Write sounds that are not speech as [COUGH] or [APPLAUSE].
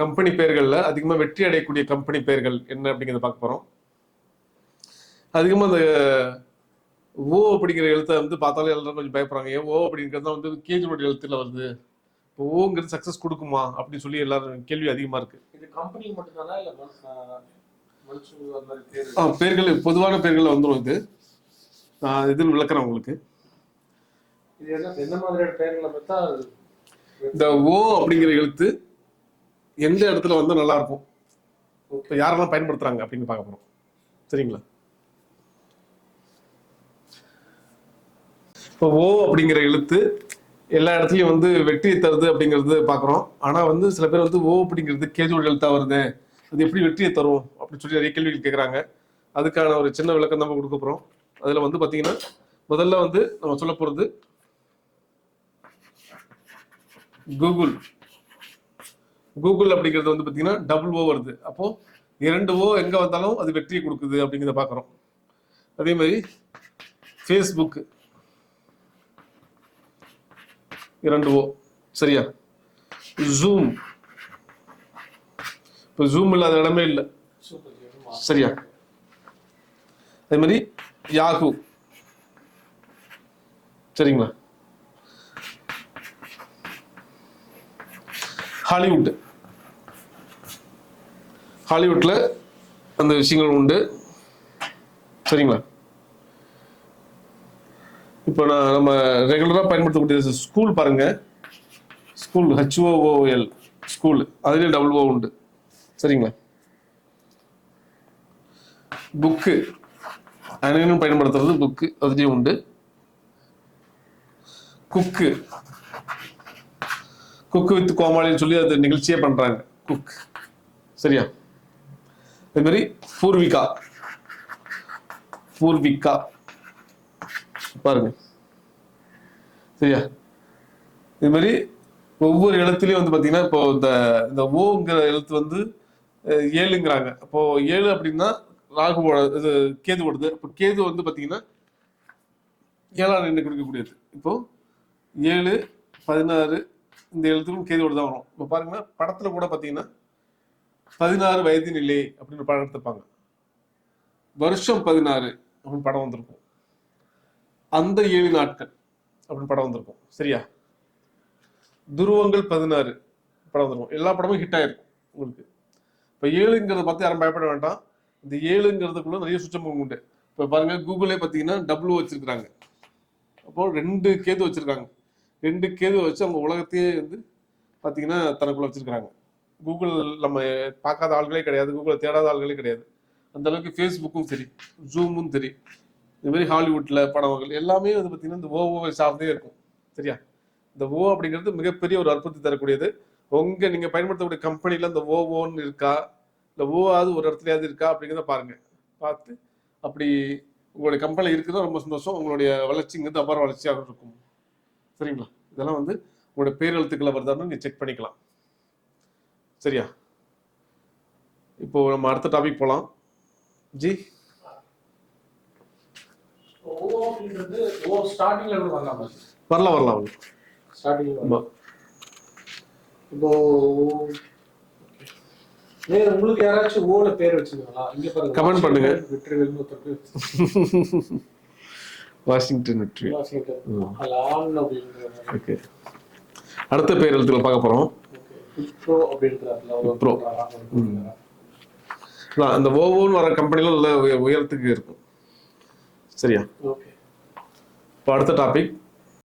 Company பெயர்கள்ல அதிகமா வெற்றி அடையக்கூடிய கம்பெனி பெயர்கள் என்ன அப்படிங்கிறத பார்க்க போறோம். அதிகமா அந்த ஓ அப்படிங்கிற எழுத்தை வந்து பார்த்தாலே எல்லாரும் கொஞ்சம் பயப்படுறாங்க. ஏன் ஓ அப்படிங்கிறது தான் வந்து கேஜுவோட எழுத்துல வருது. இப்போ ஓங்கிறது சக்சஸ் கொடுக்குமா அப்படின்னு சொல்லி எல்லாரும் கேள்வி அதிகமா இருக்கு. இது கம்பெனி மட்டும்தானா இல்ல ஆ பேர்கள் பொதுவான பேர்கள்ல வந்துடும் இது. நான் இதில் விளக்குறேன் உங்களுக்கு. இது என்ன என்ன மாதிரியான பேர்களை பார்த்தா இந்த ஓ அப்படிங்கிற எழுத்து எந்த இடத்துல வந்து நல்லா இருக்கும் இப்போ யாரெல்லாம் பயன்படுத்துறாங்க அப்படின்னு பார்க்க போகிறோம் சரிங்களா? இப்போ ஓ அப்படிங்கிற எழுத்து எல்லா இடத்துலையும் வந்து வெற்றியை தருது அப்படிங்கிறது பார்க்குறோம். ஆனால் வந்து சில பேர் வந்து ஓ அப்படிங்கிறது கேஜுவல் எழுத்தாக வருது. அது எப்படி வெற்றியை தரும் அப்படின்னு சொல்லி நிறைய கேள்விகள் கேட்குறாங்க அதுக்கான ஒரு சின்ன விளக்கம் நம்ம கொடுக்க போகிறோம் அதில் வந்து பார்த்தீங்கன்னா முதல்ல வந்து நம்ம சொல்ல போகிறது கூகுள் கூகுள் அப்படிங்கிறது வந்து பார்த்தீங்கன்னா டபுள் ஓ வருது. அப்போ இரண்டு ஓ எங்க வந்தாலும் அது வெற்றியை கொடுக்குது அப்படிங்கிறத பார்க்குறோம். அதே மாதிரி ஃபேஸ்புக் இரண்டு ஓ சரியா? ஜூம் இப்போ ஜூம் இல்லாத இடமே இல்லை. சரியா? அதே மாதிரி யாகு சரிங்களா? ஹாலிவுட் ஹாலிவுட்ல அந்த விஷயங்கள் உண்டு. சரிங்களா? இப்போ நான் நம்ம ரெகுலராக பயன்படுத்தக்கூடிய ஸ்கூல் பாருங்க. School H O O L school அதுலேயும் டபுள் ஓ உண்டு. சரிங்களா? புக்கு அனைவரும் பயன்படுத்துறது புக்கு அதுலேயும் உண்டு. குக்கு குக்கு வித் கோமாளின்னு சொல்லி அது நிகழ்ச்சியே பண்ணுறாங்க குக் சரியா? அதே மாதிரி பூர்விகா. பூர்விகா. பாருங்க. சரியா? இது மாதிரி ஒவ்வொரு எழுத்துலையும் வந்து பார்த்தீங்கன்னா இப்போ இந்த இந்த ஓங்கிற எழுத்து வந்து ஏழுங்கிறாங்க. அப்போ ஏழு அப்படின்னா ராகுவோட இது கேது ஓடுது இப்போ கேது வந்து பார்த்தீங்கன்னா ஏழாம் எண்ணை கொடுக்கக்கூடியது. இப்போ ஏழு பதினாறு இந்த எழுத்துக்கும் கேது ஓடுதான் வரும். இப்போ பாருங்கன்னா படத்துல கூட பார்த்தீங்கன்னா பதினாறு வயது நிலை அப்படின்னு ஒரு படம் எடுத்திருப்பாங்க. வருஷம் பதினாறு அப்படின்னு படம் வந்திருக்கும். அந்த ஏழு நாட்கள் அப்படின்னு படம் வந்திருக்கும். சரியா? துருவங்கள் பதினாறு படம் வந்திருக்கும். எல்லா படமும் ஹிட் ஆயிருக்கும் உங்களுக்கு. இப்போ ஏழுங்கிறத பார்த்து யாரும் பயப்பட வேண்டாம். இந்த ஏழுங்கிறதுக்குள்ள நிறைய சுச்சமும் உண்டு. இப்போ பாருங்க கூகுளே பார்த்தீங்கன்னா டபுள் வச்சிருக்கிறாங்க. அப்போ ரெண்டு கேது வச்சிருக்காங்க. ரெண்டு கேது வச்சு அவங்க உலகத்தையே வந்து பார்த்தீங்கன்னா தனக்குள்ள வச்சிருக்காங்க கூகுள் நம்ம பார்க்காத ஆள்களே கிடையாது கூகுளை தேடாத ஆள்களே கிடையாது. அந்த அளவுக்கு ஃபேஸ்புக்கும் சரி ஜூமும் சரி இந்த மாதிரி ஹாலிவுட்டில் படங்கள் எல்லாமே வந்து பார்த்தீங்கன்னா இந்த ஓஓவை சார்ந்தே இருக்கும் சரியா? இந்த ஓ அப்படிங்கிறது மிகப்பெரிய ஒரு அற்புதத்தை தரக்கூடியது. உங்கள் நீங்கள் பயன்படுத்தக்கூடிய கம்பெனியில் இந்த ஓஓன்னு இருக்கா? இல்லை ஓவாவது ஒரு இடத்துலயாவது இருக்கா? அப்படிங்கிறத பாருங்கள் பார்த்து அப்படி உங்களுடைய கம்பெனி இருக்குதோ ரொம்ப சந்தோஷம். உங்களுடைய வளர்ச்சிங்கிறது அபார வளர்ச்சியாக இருக்கும். சரிங்களா? இதெல்லாம் வந்து உங்களுடைய பேரெழுத்துக்களை வருதான்னு நீங்கள் செக் பண்ணிக்கலாம். சரியா? இப்போ நம்ம அடுத்த டாபிக் போலாம். ஜி? ஓ அப்படின்றது ஓ ஸ்டார்டிங்ல கூட வரலாம் வரலாம். வரலாம். இப்போ வேற உங்களுக்கு யாராச்சும் ஓல பேர் வச்சிருக்காங்களா? இங்க பாருங்க. Comment பண்ணுங்க. வெற்றிவேல்னு ஒருத்தருக்கு வாஷிங்டன் வெற்றி. வாஷிங்டன் [LAUGHS] ஓகே அடுத்த பேரெழுத்துக்களை பார்க்க போறோம். அதான் அந்த ஓவோன்னு வர கம்பெனில நல்ல உய- உயரத்துக்கு இருக்கும். சரியா? ஓகே. இப்போ அடுத்த டாபிக்